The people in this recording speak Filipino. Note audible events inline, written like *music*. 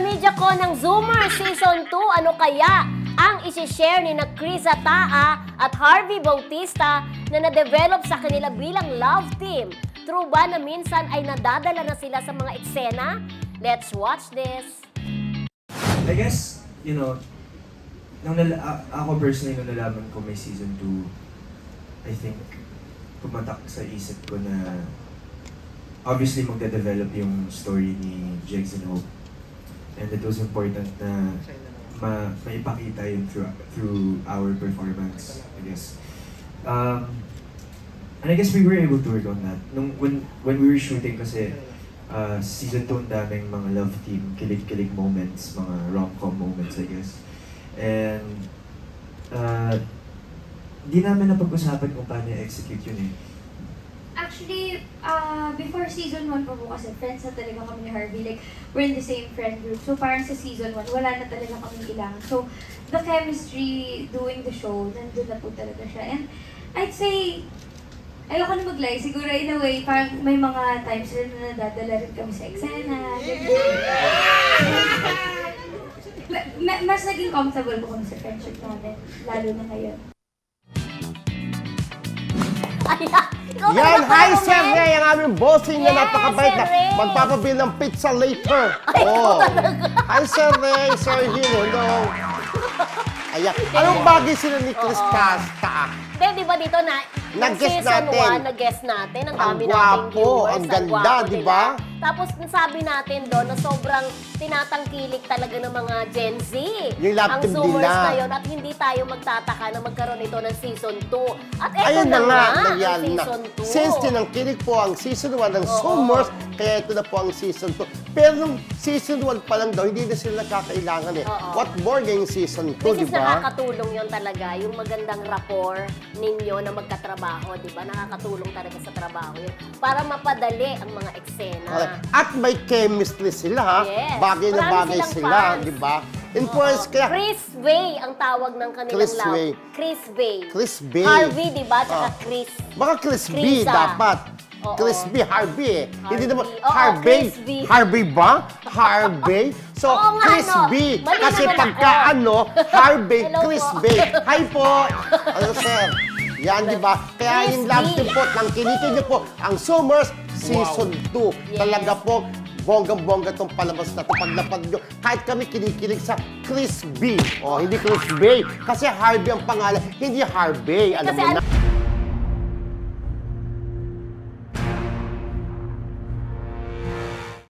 media ko ng Zoomer Season 2, ano kaya ang isishare ni na Chris Ataa at Harvey Bautista na na-develop sa kanila bilang love team? True ba na minsan ay nadadala na sila sa mga eksena? Let's watch this. I guess, you know, nung nala- ako personally nung nalaman ko may season 2, I think pumatak sa isip ko na obviously magde-develop yung story ni Jigs and Hope. And it was important na ma maipakita yun through, through our performance, I guess. Um, and I guess we were able to work on that. Nung, when, when we were shooting kasi, uh, season 2 ang daming mga love team, kilig-kilig moments, mga rom-com moments, I guess. And, uh, di namin napag-usapan kung paano i-execute yun eh. Actually, uh, before season 1 pa po kasi, friends na talaga kami ni Harvey. Like, we're in the same friend group. So, parang sa season 1, wala na talaga kami kailangan. So, the chemistry doing the show, nandun na po talaga siya. And I'd say, ayoko na mag-lie. Siguro in a way, parang may mga times rin na nadadala rin kami sa eksena. Ma- *laughs* ma- mas naging comfortable po kami sa friendship namin, lalo na ngayon. Ayan! Ikaw Yan, hi. Sir Ray, ang aming bossing na Yes, napakabait na Sir Ray. magpapabil ng pizza later. *laughs* Oh. Hi Sir Ray, Sir Hino, hello. Ayan, anong bagay sila ni Chris. Casta? Hindi, di ba dito na, Nag-guess season natin. 1, nag-guess natin, ang Ang dami nating gwapo, viewers. ang ganda, di ba? Tapos sabi natin doon na sobrang tinatangkilik talaga ng mga Gen Z. Yung ang Zoomers nila. na yun at hindi tayo magtataka na magkaroon ito ng season 2. At eto Ayun na, na nga, ang nangyari na. season 2. Since tinangkilik po ang season 1 ng Oo. Summers, kaya ito na po ang season 2. Pero nung season 1 pa lang daw, hindi na sila nakakailangan eh. Oo. What more ngayong season 2, Which di is ba? nakakatulong yon talaga, yung magandang rapport ninyo na magkatrabaho, di ba? Nakakatulong talaga sa trabaho yun. Para mapadali ang mga eksena. Correct. At may chemistry sila, ha? Yes. Bagay na Marami bagay silang sila, fans. di ba? Influence Oo. kaya, Chris Bay ang tawag ng kanilang Chris love. Way. Chris Bay. Chris Bay. Harvey, di ba? Tsaka Ah. Chris. baka Chris B dapat. Oo. Chris B, Harvey eh. Hindi naman, Oo, Harvey. Chris B. Harvey ba? Harvey? So, *laughs* Oo nga, Chris no. B. Mali Kasi naman pagka ako. ano, Harvey, Hello Chris po. B. Hi po. Ano, sir? Yan, di ba? Kaya yung love B. team po, nang kinikilig niyo po, ang Summers Season 2. Yes. Talaga po, bonggang-bongga itong palabas na ito. Paglapag nyo, kahit kami kinikilig sa Chris B. O, hindi Chris B. Kasi Harvey ang pangalan, hindi Harvey. Alam Kasi mo ano- na.